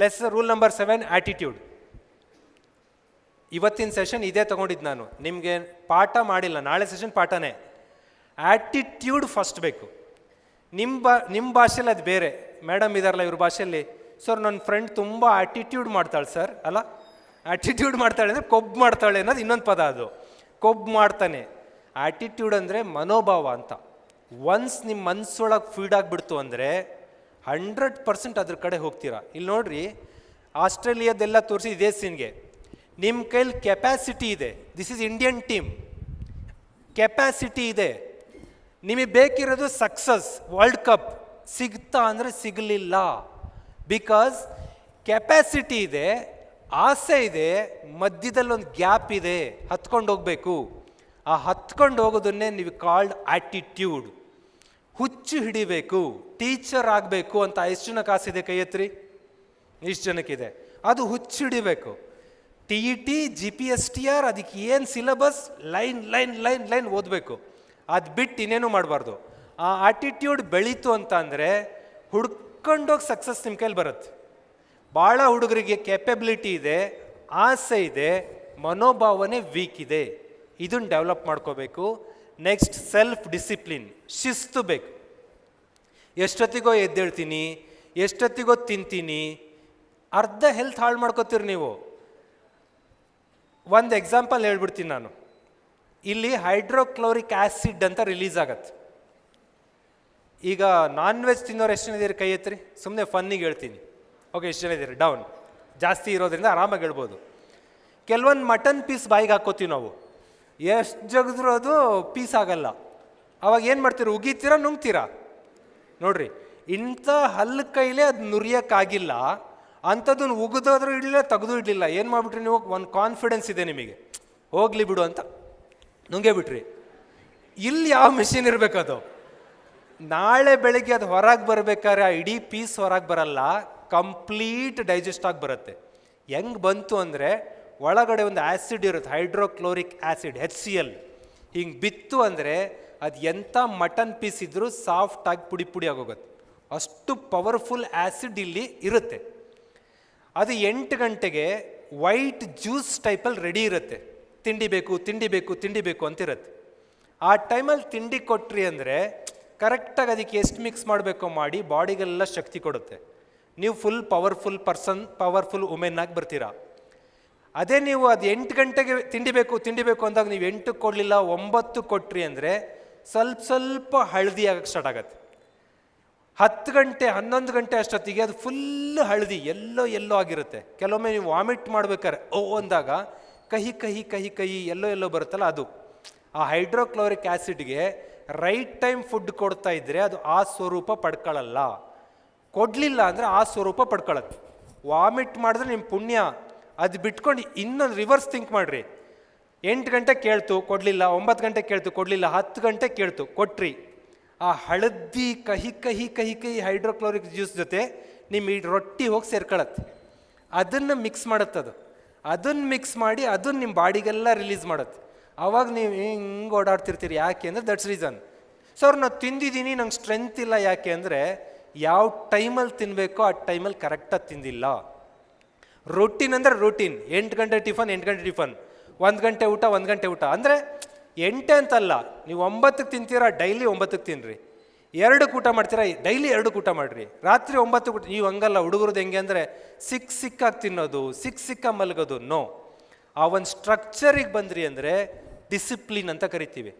Less rule number seven attitude ಇವತ್ತಿನ session ಇದೇ ತೊಗೊಂಡಿದ್ದು ನಾನು. ನಿಮಗೆ ಪಾಠ ಮಾಡಿಲ್ಲ, ನಾಳೆ ಸೆಷನ್ ಪಾಠನೇ. ಆ್ಯಟಿಟ್ಯೂಡ್ ಫಸ್ಟ್ ಬೇಕು. ನಿಮ್ಮ ಬಾ ನಿಮ್ಮ ಭಾಷೆಯಲ್ಲಿ ಅದು ಬೇರೆ. ಮೇಡಮ್ ಇದಾರಲ್ಲ ಇವ್ರ ಭಾಷೆಯಲ್ಲಿ ಸರ್ ನನ್ನ ಫ್ರೆಂಡ್ ತುಂಬ ಆ್ಯಟಿಟ್ಯೂಡ್ ಮಾಡ್ತಾಳೆ ಸರ್ ಅಲ್ಲ? ಆ್ಯಟಿಟ್ಯೂಡ್ ಮಾಡ್ತಾಳೆ ಅಂದರೆ ಕೊಬ್ಬು ಮಾಡ್ತಾಳೆ ಅನ್ನೋದು ಇನ್ನೊಂದು ಪದ ಅದು. ಕೊಬ್ಬು ಮಾಡ್ತಾನೆ. ಆ್ಯಟಿಟ್ಯೂಡ್ ಅಂದರೆ ಮನೋಭಾವ ಅಂತ. ಒನ್ಸ್ ನಿಮ್ಮ ಮನಸ್ಸೊಳಗೆ ಫೀಡ್ ಆಗಿಬಿಡ್ತು ಅಂದರೆ ಹಂಡ್ರೆಡ್ ಪರ್ಸೆಂಟ್ ಅದ್ರ ಕಡೆ ಹೋಗ್ತೀರಾ. ಇಲ್ಲಿ ನೋಡ್ರಿ, ಆಸ್ಟ್ರೇಲಿಯಾದೆಲ್ಲ ತೋರಿಸಿ ಇದೇ ಸೀನ್ಗೆ. ನಿಮ್ಮ ಕೈಲಿ ಕೆಪ್ಯಾಸಿಟಿ ಇದೆ. This is Indian team capacity ಇದೆ. ನಿಮಗೆ ಬೇಕಿರೋದು ಸಕ್ಸಸ್ ವರ್ಲ್ಡ್ ಕಪ್ ಸಿಗ್ತಾ ಅಂದರೆ ಸಿಗಲಿಲ್ಲ. ಬಿಕಾಸ್ ಕೆಪ್ಯಾಸಿಟಿ ಇದೆ, ಆಸೆ ಇದೆ ಮಧ್ಯದಲ್ಲಿ ಒಂದು ಗ್ಯಾಪ್ ಇದೆ. ಹತ್ಕೊಂಡು ಹೋಗಬೇಕು. ಆ ಹತ್ಕೊಂಡು ಹೋಗೋದನ್ನೇ ನೀವು ಕಾಲ್ಡ್ ಆಟಿಟ್ಯೂಡ್ ಹುಚ್ಚು ಹಿಡಿಬೇಕು ಟೀಚರ್ ಆಗಬೇಕು ಅಂತ ಎಷ್ಟು ಜನ ಕಾಸಿದೆ ಕೈ ಎತ್ರಿ ಇಷ್ಟು ಜನಕ್ಕಿದೆ. ಅದು ಹುಚ್ಚು ಹಿಡಿಬೇಕು. T E T G P S T R ಅದಕ್ಕೆ ಏನು syllabus line line line line ಓದಬೇಕು. ಅದು ಬಿಟ್ಟು ಇನ್ನೇನು ಮಾಡಬಾರ್ದು. ಆ ಆಟಿಟ್ಯೂಡ್ ಬೆಳೀತು ಅಂತ ಅಂದರೆ ಹುಡ್ಕೊಂಡೋಗಿ ಸಕ್ಸಸ್ ನಿಮ್ಮ ಕೈಲಿ ಬರುತ್ತೆ. ಭಾಳ ಹುಡುಗರಿಗೆ ಕೆಪಬಿಲಿಟಿ ಇದೆ, ಆಸೆ ಇದೆ, ಮನೋಭಾವನೆ ವೀಕ್ ಇದೆ. ಇದನ್ನು ಡೆವಲಪ್ ಮಾಡ್ಕೋಬೇಕು. ನೆಕ್ಸ್ಟ್ ಸೆಲ್ಫ್ ಡಿಸಿಪ್ಲಿನ್ ಶಿಸ್ತು ಬೇಕು. ಎಷ್ಟೊತ್ತಿಗೋ ಎದ್ದೇಳ್ತೀನಿ, ಎಷ್ಟೊತ್ತಿಗೋ ತಿಂತೀನಿ, ಅರ್ಧ ಹೆಲ್ತ್ ಹಾಳು ಮಾಡ್ಕೋತೀರಿ ನೀವು. ಒಂದು ಎಕ್ಸಾಂಪಲ್ ಹೇಳ್ಬಿಡ್ತೀನಿ ನಾನು. ಇಲ್ಲಿ ಹೈಡ್ರೋಕ್ಲೋರಿಕ್ ಆ್ಯಸಿಡ್ ಅಂತ ರಿಲೀಸ್ ಆಗತ್ತೆ. ಈಗ ನಾನ್ ವೆಜ್ ತಿನ್ನೋರು ಎಷ್ಟು ಜನ ಇದೀರಿ ಕೈ ಎತ್ತಿರಿ ಸುಮ್ಮನೆ ಫನ್ನಿಗೆ ಹೇಳ್ತೀನಿ. ಓಕೆ ಎಷ್ಟು ಜನ ಇದ್ದೀರಿ ಡೌನ್ ಜಾಸ್ತಿ ಇರೋದ್ರಿಂದ ಆರಾಮಾಗಿ ಹೇಳ್ಬೋದು. ಕೆಲವೊಂದು ಮಟನ್ ಪೀಸ್ ಬಾಯಿಗೆ ಹಾಕೋತೀವಿ ನಾವು. ಎಷ್ಟು ಜಗದ್ರು ಅದು ಪೀಸ್ ಆಗಲ್ಲ. ಅವಾಗ ಏನು ಮಾಡ್ತೀರ? ಉಗೀತೀರಾ, ನುಂಗ್ತೀರಾ? ನೋಡ್ರಿ, ಇಂಥ ಹಲ್ಲು ಕೈಲೇ ಅದು ನುರಿಯೋಕ್ಕಾಗಿಲ್ಲ. ಅಂಥದ್ದನ್ನು ಉಗಿದೋದ್ರೂ ಇಡಲಿಲ್ಲ, ತೆಗೆದು ಇಡಲಿಲ್ಲ. ಏನು ಮಾಡಿಬಿಟ್ರಿ ನೀವು? ಒಂದು ಕಾನ್ಫಿಡೆನ್ಸ್ ಇದೆ ನಿಮಗೆ. ಹೋಗಲಿ ಬಿಡು ಅಂತ. ನುಂಗೇ ಬಿಟ್ರಿ ಇಲ್ಲಿ ಯಾವ ಮೆಷಿನ್ ಇರಬೇಕದು? ನಾಳೆ ಬೆಳಿಗ್ಗೆ ಅದು ಹೊರಗೆ ಬರಬೇಕಾದ್ರೆ ಆ ಇಡೀ ಪೀಸ್ ಹೊರಗೆ ಬರಲ್ಲ. ಕಂಪ್ಲೀಟ್ ಡೈಜೆಸ್ಟ್ ಆಗಿ ಬರುತ್ತೆ. ಹೆಂಗೆ ಬಂತು ಅಂದರೆ ಒಳಗಡೆ ಒಂದು ಆ್ಯಸಿಡ್ ಇರುತ್ತೆ, hydrochloric acid H C L ಹಿಂಗೆ ಬಿತ್ತು ಅಂದರೆ ಅದು ಎಂಥ ಮಟನ್ ಪೀಸ್ ಇದ್ದರೂ ಸಾಫ್ಟಾಗಿ ಪುಡಿ ಪುಡಿ ಆಗೋಗುತ್ತೆ. ಅಷ್ಟು ಪವರ್ಫುಲ್ ಆ್ಯಸಿಡ್ ಇಲ್ಲಿ ಇರುತ್ತೆ. ಅದು ಎಂಟು ಗಂಟೆಗೆ ವೈಟ್ ಜ್ಯೂಸ್ ಟೈಪಲ್ಲಿ ರೆಡಿ ಇರುತ್ತೆ. ತಿಂಡಿ ಬೇಕು ತಿಂಡಿ ಬೇಕು ತಿಂಡಿ ಬೇಕು ಅಂತಿರುತ್ತೆ ಆ ಟೈಮಲ್ಲಿ ತಿಂಡಿ ಕೊಟ್ರಿ ಅಂದರೆ ಕರೆಕ್ಟಾಗಿ ಅದಕ್ಕೆ ಎಷ್ಟು ಮಿಕ್ಸ್ ಮಾಡಬೇಕು ಮಾಡಿ ಬಾಡಿಗೆಲ್ಲ ಶಕ್ತಿ ಕೊಡುತ್ತೆ. ನೀವು full powerful person powerful women ಆಗಿ ಬರ್ತೀರಾ. ಅದೇ ನೀವು ಅದು ಎಂಟು ಗಂಟೆಗೆ ತಿಂಡಿ ಬೇಕು ತಿಂಡಿ ಬೇಕು ಅಂದಾಗ ನೀವು ಎಂಟು ಕೊಡಲಿಲ್ಲ, ಒಂಬತ್ತು ಕೊಟ್ರಿ ಅಂದರೆ ಸ್ವಲ್ಪ ಸ್ವಲ್ಪ ಹಳದಿ ಆಗಕ್ಕೆ ಸ್ಟಾರ್ಟ್ ಆಗುತ್ತೆ. ಹತ್ತು ಗಂಟೆ, ಹನ್ನೊಂದು ಗಂಟೆ ಅಷ್ಟೊತ್ತಿಗೆ ಅದು ಫುಲ್ ಹಳದಿ, ಎಲ್ಲೋ ಎಲ್ಲೋ ಆಗಿರುತ್ತೆ. ಕೆಲವೊಮ್ಮೆ ನೀವು ವಾಮಿಟ್ ಮಾಡ್ಬೇಕಾದ್ರೆ ಓ, ಅಂದಾಗ ಕಹಿ ಕಹಿ ಕಹಿ ಕಹಿ, ಎಲ್ಲೋ ಎಲ್ಲೋ ಬರುತ್ತಲ್ಲ ಅದು. ಆ ಹೈಡ್ರೋಕ್ಲೋರಿಕ್ ಆ್ಯಸಿಡ್ಗೆ ರೈಟ್ ಟೈಮ್ ಫುಡ್ ಕೊಡ್ತಾ ಇದ್ದರೆ ಅದು ಆ ಸ್ವರೂಪ ಪಡ್ಕೊಳ್ಳಲ್ಲ. ಕೊಡಲಿಲ್ಲ ಅಂದರೆ ಆ ಸ್ವರೂಪ ಪಡ್ಕೊಳ್ಳುತ್ತೆ. ವಾಮಿಟ್ ಮಾಡಿದ್ರೆ ನಿಮ್ಮ ಪುಣ್ಯ. ಅದು ಬಿಟ್ಕೊಂಡು ಇನ್ನೊಂದು ರಿವರ್ಸ್ ಥಿಂಕ್ ಮಾಡಿರಿ. ಎಂಟು ಗಂಟೆ ಕೇಳ್ತು, ಕೊಡಲಿಲ್ಲ. ಒಂಬತ್ತು ಗಂಟೆ ಕೇಳ್ತು, ಕೊಡಲಿಲ್ಲ. ಹತ್ತು ಗಂಟೆ ಕೇಳ್ತು, ಕೊಟ್ರಿ. ಆ ಹಳದಿ ಕಹಿ ಕಹಿ ಕಹಿ ಕಹಿ ಹೈಡ್ರೋಕ್ಲೋರಿಕ್ ಜ್ಯೂಸ್ ಜೊತೆ ನಿಮ್ಮ ಈ ರೊಟ್ಟಿ ಹೋಗಿ ಸೇರ್ಕೊಳತ್ತೆ. ಅದನ್ನು ಮಿಕ್ಸ್ ಮಾಡುತ್ತದು ಅದನ್ನು ಮಿಕ್ಸ್ ಮಾಡಿ ಅದನ್ನು ನಿಮ್ಮ ಬಾಡಿಗೆಲ್ಲ ರಿಲೀಸ್ ಮಾಡುತ್ತೆ. ಅವಾಗ ನೀವು ಹಿಂಗೆ ಓಡಾಡ್ತಿರ್ತೀರಿ. ಯಾಕೆ ಅಂದರೆ ದಟ್ಸ್ ರೀಸನ್ ಸರ್ ನಾನು ತಿಂದಿದ್ದೀನಿ ನಂಗೆ ಸ್ಟ್ರೆಂತ್ ಇಲ್ಲ ಯಾಕೆ ಅಂದರೆ, ಯಾವ ಟೈಮಲ್ಲಿ ತಿನ್ನಬೇಕೋ ಆ ಟೈಮಲ್ಲಿ ಕರೆಕ್ಟಾಗಿ ತಿಂದಿಲ್ಲ. ರೊಟೀನ್ ಅಂದರೆ ರೊಟೀನ್ ಎಂಟು ಗಂಟೆ ಟಿಫನ್, ಎಂಟು ಗಂಟೆ ಟಿಫನ್. ಒಂದು ಗಂಟೆ ಊಟ, ಒಂದು ಗಂಟೆ ಊಟ. ಅಂದರೆ ಎಂಟೆ ಅಂತಲ್ಲ, ನೀವು ಒಂಬತ್ತಕ್ಕೆ ತಿಂತೀರಾ, ಡೈಲಿ ಒಂಬತ್ತಕ್ಕೆ ತಿನ್ನಿರಿ ಎರಡು ಊಟ ಮಾಡ್ತೀರಾ, ಡೈಲಿ ಎರಡು ಊಟ ಮಾಡಿರಿ. ರಾತ್ರಿ ಒಂಬತ್ತು ಊಟ, ನೀವು ಹಂಗಲ್ಲ, ಹುಡುಗರದ್ದು ಹೆಂಗೆ ಅಂದರೆ ಸಿಕ್ ಸಿಕ್ಕಾಗಿ ತಿನ್ನೋದು ಸಿಕ್ ಸಿಕ್ಕ ಮಲಗೋದು ನೋ ಆ ಒಂದು ಸ್ಟ್ರಕ್ಚರಿಗೆ ಬಂದ್ರಿ ಅಂದರೆ ಡಿಸಿಪ್ಲಿನ್ ಅಂತ ಕರಿತೀವಿ.